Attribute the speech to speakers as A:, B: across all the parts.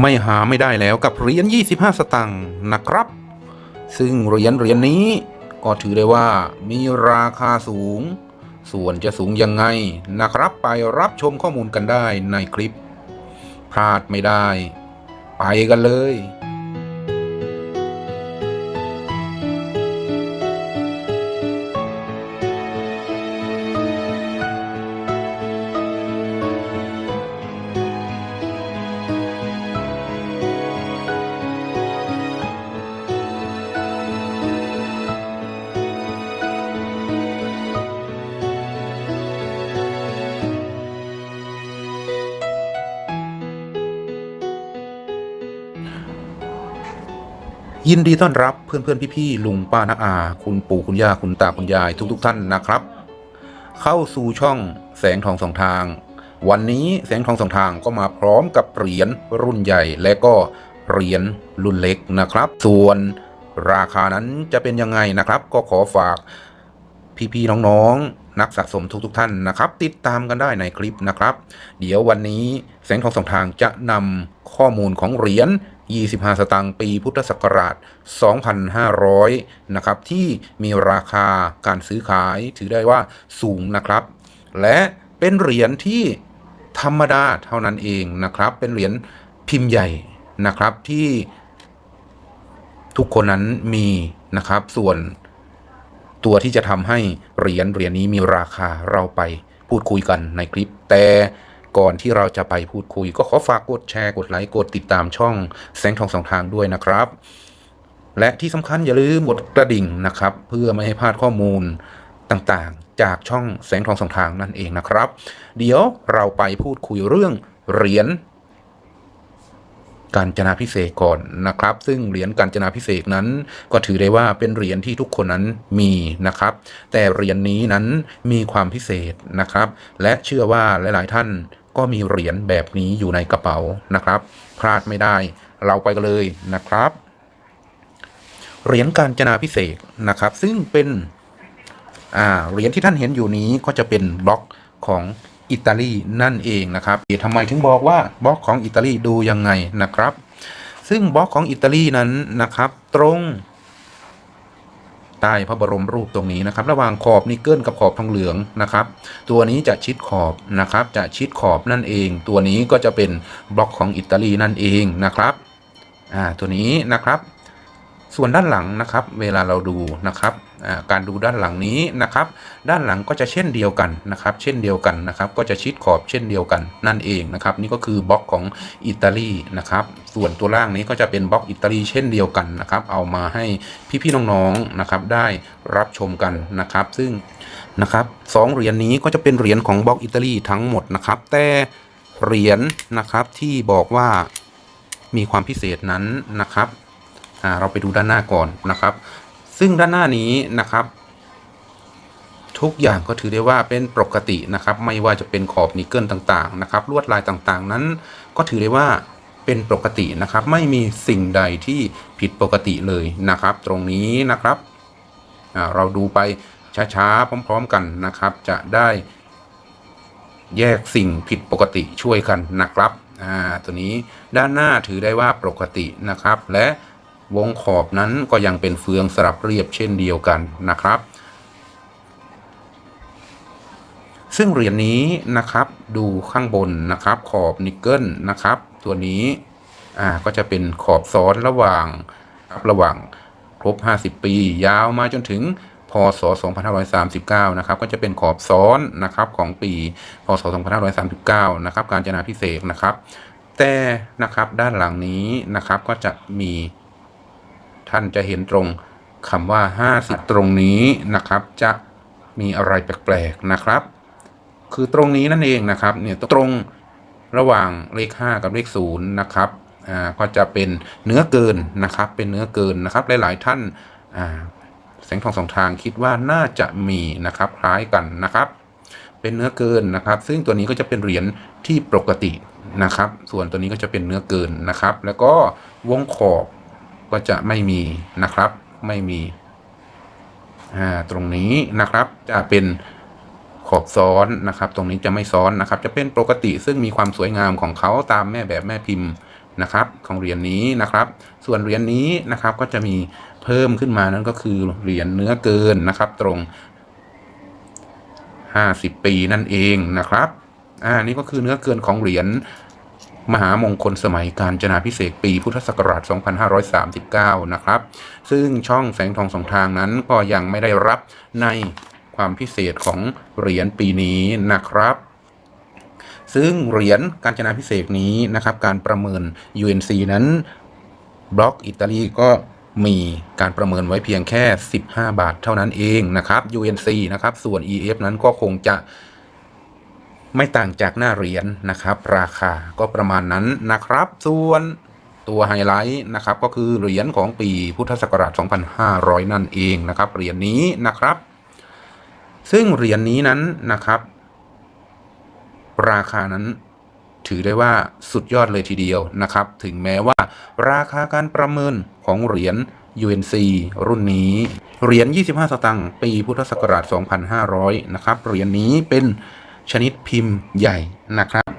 A: ไม่หาไม่ได้แล้วกับเหรียญ25 สตังค์นะครับ ซึ่งเหรียญเหรียญนี้ก็ถือได้ว่ามีราคาสูง ส่วนจะสูงยังไงนะครับ ไปรับชมข้อมูลกันได้ในคลิป พลาดไม่ได้ ไปกันเลย ยินดีต้อนรับเพื่อนเพื่อนพี่พี่ๆลุงป้าน้าอา คุณปู่คุณย่าคุณตาคุณยายทุก ๆ ท่านนะครับ เข้าสู่ช่องแสงทองสองทาง วันนี้แสงทองสองทางก็มาพร้อมกับเหรียญรุ่นใหญ่และก็เหรียญรุ่นเล็กนะครับ ส่วนราคานั้นจะเป็นยังไงนะครับ ก็ขอฝากพี่ๆน้องๆ นักสะสมทุกๆทท่านนะครับ ติดตามกันได้ในคลิปนะครับ เดี๋ยววันนี้แสงทองสองทางจะนำข้อมูลของเหรียญ 25 สตางค์ปีพุทธศักราช 2500 นะครับ ที่มีราคาการซื้อขายถือได้ว่าสูงนะครับ และเป็นเหรียญที่ธรรมดาเท่านั้นเองนะครับ เป็นเหรียญพิมพ์ใหญ่นะครับที่ทุกคนนั้นมีนะครับส่วน ตัวที่จะทำให้เหรียญเหรียญนี้มีราคาเราไปพูดคุยกันในคลิป แต่ก่อนที่เราจะไปพูดคุย ก็ขอฝากกดแชร์กดไลค์กดติดตามช่องแสงทองสองทางด้วยนะครับ และที่สำคัญอย่าลืมกดกระดิ่งนะครับ เพื่อไม่ให้พลาดข้อมูลต่างๆ จากช่องแสงทองสองทางนั่นเองนะครับ เดี๋ยวเราไปพูดคุยเรื่องเหรียญ การจนาพิเศษก่อนนะครับ ซึ่งเหรียญการจนาพิเศษนั้น ก็ถือได้ว่าเป็นเหรียญที่ทุกคนนั้นมีนะครับ แต่เหรียญนี้นั้นมีความพิเศษนะครับ และเชื่อว่าหลาย ๆ ท่านก็มีเหรียญแบบนี้อยู่ในกระเป๋านะครับ พลาดไม่ได้เราไปกันเลยนะครับ เหรียญการจนาพิเศษนะครับ ซึ่งเป็นเหรียญที่ท่านเห็นอยู่นี้ก็จะเป็นบล็อกของ อิตาลีนั่นเองนะครับทำไมถึงบอกว่าบล็อกของอิตาลีดูยังไงนะครับ ซึ่งบล็อกของอิตาลีนั้นนะครับ ตรงใต้พระบรมรูปตรงนี้นะครับ ระหว่างขอบนิกเกิลกับขอบทองเหลืองนะครับ ตัวนี้จะชิดขอบนะครับ จะชิดขอบนั่นเอง ตัวนี้ก็จะเป็นบล็อกของอิตาลีนั่นเองนะครับอ่าตัวนี้นะครับ ส่วนด้านหลังนะครับ เวลาเราดูนะครับ การดูด้านหลังนี้นะครับ ด้านหลังก็จะเช่นเดียวกันนะครับ เช่นเดียวกันนะครับ ก็จะชิดขอบเช่นเดียวกันนั่นเองนะครับ นี่ก็คือบล็อกของอิตาลีนะครับ ส่วนตัวล่างนี้ก็จะเป็นบล็อกอิตาลีเช่นเดียวกันนะครับ เอามาให้พี่ๆน้องๆนะครับ ได้รับชมกันนะครับ ซึ่งนะครับสองเหรียญนี้ก็จะเป็นเหรียญของบล็อกอิตาลีทั้งหมดนะครับ แต่เหรียญนะครับที่บอกว่ามีความพิเศษนั้นนะครับเราไปดูด้านหน้าก่อนนะครับ ซึ่งด้านหน้านี้นะครับ ทุกอย่างก็ถือได้ว่าเป็นปกตินะครับ ไม่ว่าจะเป็นขอบนิกเกิลต่างๆนะครับลวดลายต่างๆ นั้นก็ถือได้ว่าเป็นปกตินะครับ ไม่มีสิ่งใดที่ผิดปกติเลยนะครับ ตรงนี้นะครับเราดูไปช้าๆพร้อม ๆ กันนะครับ จะได้แยกสิ่งผิดปกติช่วยกันนะครับตัวนี้ด้านหน้าถือได้ว่าปกตินะครับและ วงขอบนั้นก็ยังเป็นเฟืองสลับเรียบเช่นเดียวกันนะครับ ซึ่งเหรียญนี้นะครับดูข้างบนนะครับ ขอบนิกเกิลนะครับ ตัวนี้อ่าก็จะเป็นขอบซ้อนระหว่างครับระหว่างครบ 50 ปี ยาวมาจนถึงพศ 2539 นะครับ ก็จะเป็นขอบซ้อนนะครับของปีพศ 2539 นะครับ การจนาพิเศษนะครับ แต่นะครับด้านหลังนี้นะครับก็จะมี ท่านจะเห็นตรงคำว่า 50 ตรงนี้นะครับ จะมีอะไรแปลกๆนะครับ คือตรงนี้นั่นเองนะครับเนี่ยตรงระหว่างเลข 5 กับเลข0นะครับอ่าก็จะเป็นเนื้อเกินนะครับ เป็นเนื้อเกินนะครับ หลาย ๆ ท่านอ่าแสงทองสองทางคิดว่าน่าจะมีนะครับคล้ายกันนะครับ เป็นเนื้อเกินนะครับ ซึ่งตัวนี้ก็จะเป็นเหรียญที่ปกตินะครับ ส่วนตัวนี้ก็จะเป็นเนื้อเกินนะครับ แล้วก็วงขอบ ก็จะไม่มีนะครับ ไม่มีตรงนี้นะครับจะเป็นขอบซ้อนนะครับ ตรงนี้จะไม่ซ้อนนะครับ จะเป็นปกติซึ่งมีความสวยงามของเขาตามแม่แบบแม่พิมพ์นะครับ ของเหรียญนี้นะครับ ส่วนเหรียญนี้นะครับก็จะมีเพิ่มขึ้นมานั่นก็คือเหรียญเนื้อเกินนะครับ ตรง 50 ปีนั่นเองนะครับอ่านี่ก็คือเนื้อเกินของเหรียญ มหามงคลสมัยการจนาพิเศษปีพุทธศักราช 2539 นะครับ ซึ่งช่องแสงทองสองทางนั้นก็ยังไม่ได้รับในความพิเศษของเหรียญปีนี้นะครับซึ่งเหรียญการจนาพิเศษนี้นะครับ การประเมิน UNC นั้นบล็อกอิตาลีก็มีการประเมินไว้เพียงแค่ 15 บาทเท่านั้นเองนะครับ UNC นะครับ ส่วน EF นั้นก็คงจะ ไม่ต่างจากหน้าเหรียญนะครับ ราคาก็ประมาณนั้นนะครับ ส่วนตัวไฮไลท์นะครับก็คือเหรียญของปีพุทธศักราช 2500 นั่นเองนะครับเหรียญนี้นะครับ ซึ่งเหรียญนี้นั้นนะครับ ราคานั้นถือได้ว่าสุดยอดเลยทีเดียวนะครับ ถึงแม้ว่าราคาการประเมินของเหรียญ UNC รุ่นนี้ เหรียญ 25 สตางค์ ปีพุทธศักราช 2500 นะครับ เหรียญนี้เป็น ชนิดพิมพ์ใหญ่นะครับ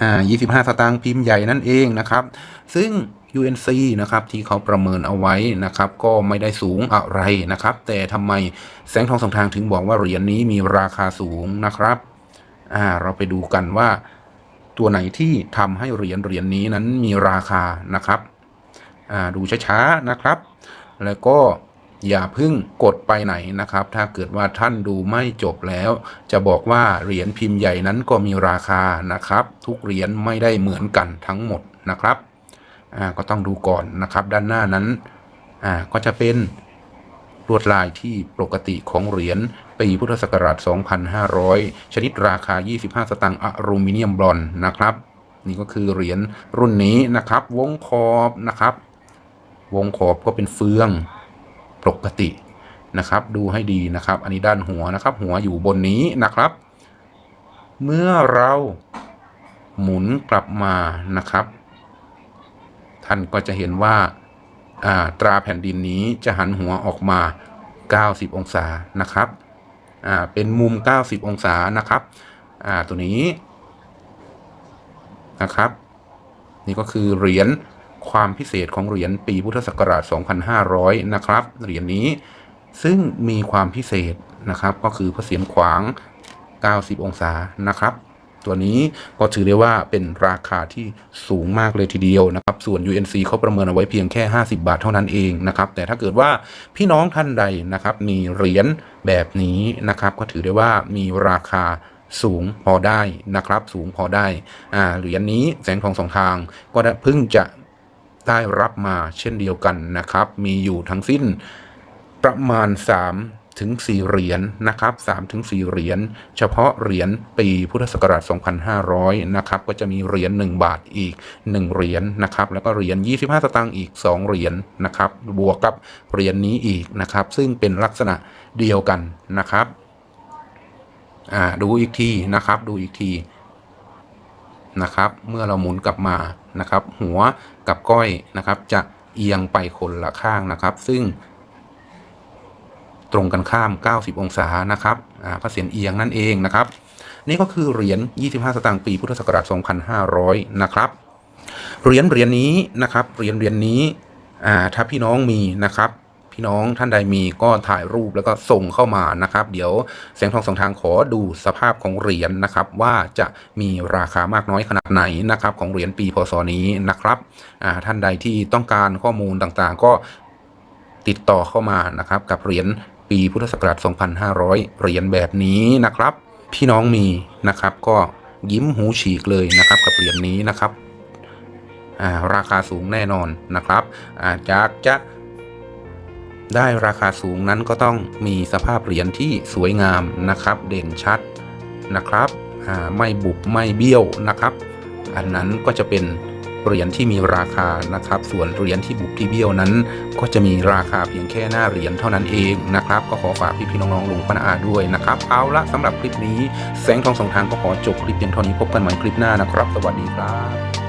A: อ่า25 สตางค์พิมพ์ใหญ่นั่นเองนะครับ ซึ่ง UNC นะครับที่เขาประเมินเอาไว้นะครับ ก็ไม่ได้สูงอะไรนะครับ แต่ทำไมแสงทองสองทางถึงบอกว่าเหรียญนี้มีราคาสูงนะครับอ่าเราไปดูกันว่า ตัวไหนที่ทำให้เหรียญเหรียญนี้นั้นมีราคานะครับอ่าดูช้าๆนะครับ แล้วก็ อย่าพึ่งกดไปไหนนะครับ ถ้าเกิดว่าท่านดูไม่จบแล้ว จะบอกว่าเหรียญพิมพ์ใหญ่นั้นก็มีราคานะครับ ทุกเหรียญไม่ได้เหมือนกันทั้งหมดนะครับก็ต้องดูก่อนนะครับ ด้านหน้านั้นก็จะเป็นลวดลายที่ปกติของเหรียญปีพุทธศักราช 2500 ชนิดราคา 25 สตางค์อลูมิเนียมบลอนนะครับ นี่ก็คือเหรียญรุ่นนี้นะครับ วงขอบนะครับ วงขอบก็เป็นเฟือง ปกตินะครับ ดูให้ดีนะครับ อันนี้ด้านหัวนะครับ หัวอยู่บนนี้นะครับ เมื่อเราหมุนกลับมานะครับ ท่านก็จะเห็นว่าตราแผ่นดินนี้จะหันหัวออกมา 90 องศานะครับเป็นมุม 90 องศานะครับตัวนี้นะครับ นี่ก็คือเหรียญ ความพิเศษของเหรียญปีพุทธศักราช 2500 นะครับ เหรียญนี้ซึ่งมีความพิเศษนะครับก็คือพระเศียรขวาง 90 องศานะครับ ตัวนี้ก็ถือได้ว่าเป็นราคาที่สูงมากเลยทีเดียวนะครับ ส่วน UNC เขาประเมินเอาไว้เพียงแค่ 50 บาทเท่านั้นเองนะครับ แต่ถ้าเกิดว่าพี่น้องท่านใดนะครับ มีเหรียญแบบนี้นะครับ ก็ถือได้ว่ามีราคาสูงพอได้นะครับ สูงพอได้อ่าเหรียญนี้แสงทองสองทางก็เพิ่งจะ ได้รับมาเช่นเดียวกันนะครับ มีอยู่ทั้งสิ้นประมาณ 3ถึง4เหรียญนะครับ3ถึง4เหรียญเฉพาะเหรียญปีพุทธศักราช 2500 นะครับ ก็จะมีเหรียญ1บาทอีก 1 เหรียญนะครับ แล้วก็เหรียญ25 สตางค์อีก 2 เหรียญนะครับ บวกกับเหรียญนี้อีกนะครับ ซึ่งเป็นลักษณะเดียวกันนะครับ อ่า ดูอีกทีนะครับ ดูอีกที นะครับ เมื่อเราหมุนกลับมานะครับ หัวกับก้อยนะครับ จะเอียงไปคนละข้างนะครับ ซึ่ง ตรงกันข้าม 90 องศานะครับอ่าพระเศียรเอียงนั่นเองนะครับ นี่ก็คือเหรียญ 25 สตางค์ปีพุทธศักราช 2500 นะครับเหรียญเหรียญนี้นะครับเหรียญเหรียญนี้อ่าถ้าพี่น้องมีนะครับ พี่น้องท่านใดมีก็ถ่ายรูปแล้วก็ส่งเข้ามานะครับ เดี๋ยวแสงทองสองทางขอดูสภาพของเหรียญนะครับ ว่าจะมีราคามากน้อยขนาดไหนนะครับของเหรียญปีพศนี้นะครับท่านใดที่ต้องการข้อมูลต่างๆ ก็ติดต่อเข้ามานะครับ กับเหรียญปีพุทธศักราช 2500 เหรียญแบบนี้นะครับ พี่น้องมีนะครับก็ยิ้มหูฉีกเลยนะครับ กับเหรียญนี้นะครับราคาสูงแน่นอนนะครับจากจะ ได้ราคาสูงนั้นก็ต้องมีสภาพเหรียญที่สวยงามนะครับ เด่นชัดนะครับไม่บุบไม่เบี้ยวนะครับ อันนั้นก็จะเป็นเหรียญที่มีราคานะครับ ส่วนเหรียญที่บุบที่เบี้ยวนั้น ก็จะมีราคาเพียงแค่หน้าเหรียญเท่านั้นเองนะครับ ก็ขอฝากพี่พี่ๆน้องๆลุงป้าน้าอาด้วยนะครับ เอาละสำหรับคลิปนี้แสงทองสองทางก็ขอจบคลิปเพียงเท่านี้พบกันใหม่คลิปหน้านะครับ สวัสดีครับ